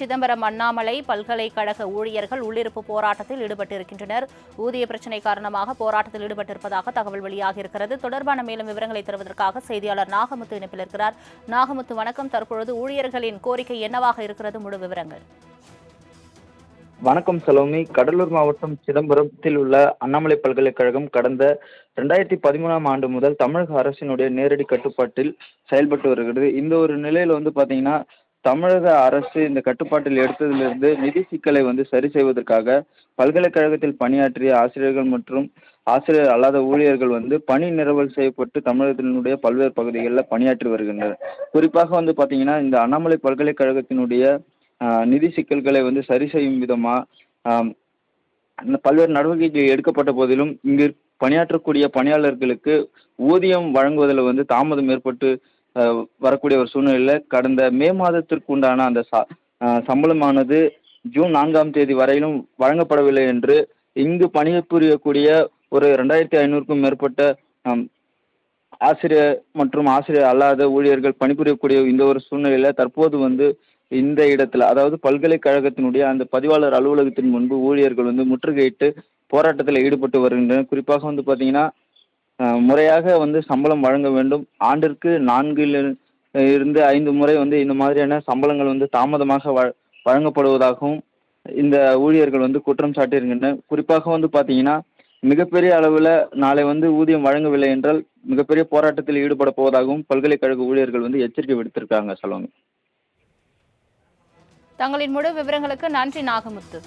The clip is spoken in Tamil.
சிதம்பரம் அண்ணாமலை பல்கலைக்கழக ஊழியர்கள் உள்ளிருப்பு போராட்டத்தில் ஈடுபட்டிருக்கின்றனர். ஊதிய பிரச்சினை காரணமாக போராட்டத்தில் ஈடுபட்டிருப்பதாக தகவல் வெளியாகியிருக்கிறது. தொடர்பான மேலும் விவரங்களை தருவதற்காக செய்தியாளர் நாகமுத்து இணைப்பில் இருக்கிறார். நாகமுத்து வணக்கம். தற்பொழுது ஊழியர்களின் கோரிக்கை என்னவாக இருக்கிறது? முழு விவரங்கள். வணக்கம் சலோமி. கடலூர் மாவட்டம் சிதம்பரத்தில் உள்ள அண்ணாமலை பல்கலைக்கழகம் கடந்த ரெண்டாயிரத்தி பதிமூணாம் ஆண்டு முதல் தமிழக அரசினுடைய நேரடி கட்டுப்பாட்டில் செயல்பட்டு வருகிறது. இந்த ஒரு நிலையில வந்து பாத்தீங்கன்னா தமிழக அரசு இந்த கட்டுப்பாட்டில் எடுத்ததிலிருந்து நிதி சிக்கலை வந்து சரி செய்வதற்காக பல்கலைக்கழகத்தில் பணியாற்றிய ஆசிரியர்கள் மற்றும் ஆசிரியர் அல்லாத ஊழியர்கள் வந்து பணி நிரவல் செய்யப்பட்டு தமிழகத்தினுடைய பல்வேறு பகுதிகளில் பணியாற்றி வருகின்றனர். குறிப்பாக வந்து பார்த்தீங்கன்னா இந்த அண்ணாமலை பல்கலைக்கழகத்தினுடைய நிதி சிக்கல்களை வந்து சரி செய்யும் விதமாக இந்த பல்வேறு நடவடிக்கைகள் எடுக்கப்பட்ட போதிலும் இங்கு பணியாற்றக்கூடிய பணியாளர்களுக்கு ஊதியம் வழங்குவதில் வந்து தாமதம் ஏற்பட்டு வரக்கூடிய ஒரு சூழ்நிலையில் கடந்த மே மாதத்திற்கு உண்டான அந்த ச சம்பளமானது ஜூன் நான்காம் தேதி வரையிலும் வழங்கப்படவில்லை என்று இங்கு பணிபுரியக்கூடிய ஒரு ரெண்டாயிரத்தி ஐநூறுக்கும் மேற்பட்ட ஆசிரியர் மற்றும் ஆசிரியர் அல்லாத ஊழியர்கள் பணிபுரியக்கூடிய இந்த ஒரு சூழ்நிலையில் தற்போது வந்து இந்த இடத்துல அதாவது பல்கலைக்கழகத்தினுடைய அந்த பதிவாளர் அலுவலகத்தின் முன்பு ஊழியர்கள் வந்து முற்றுகையிட்டு போராட்டத்தில் ஈடுபட்டு வருகின்றனர். குறிப்பாக வந்து பார்த்தீங்கன்னா முறையாக வந்து சம்பளம் வழங்க வேண்டும். ஆண்டிற்கு நான்கில் இருந்து ஐந்து முறை வந்து இந்த மாதிரியான சம்பளங்கள் வந்து தாமதமாக வ வழங்கப்படுவதாகவும் இந்த ஊழியர்கள் வந்து குற்றம் சாட்டியிருக்கின்றனர். குறிப்பாக வந்து பார்த்தீங்கன்னா மிகப்பெரிய அளவில் நாளை வந்து ஊதியம் வழங்கவில்லை என்றால் மிகப்பெரிய போராட்டத்தில் ஈடுபட போவதாகவும் பல்கலைக்கழக ஊழியர்கள் வந்து எச்சரிக்கை விடுத்திருக்காங்க சொல்லுவாங்க தங்களின் முழு விவரங்களுக்கு நன்றி நாகமுத்து.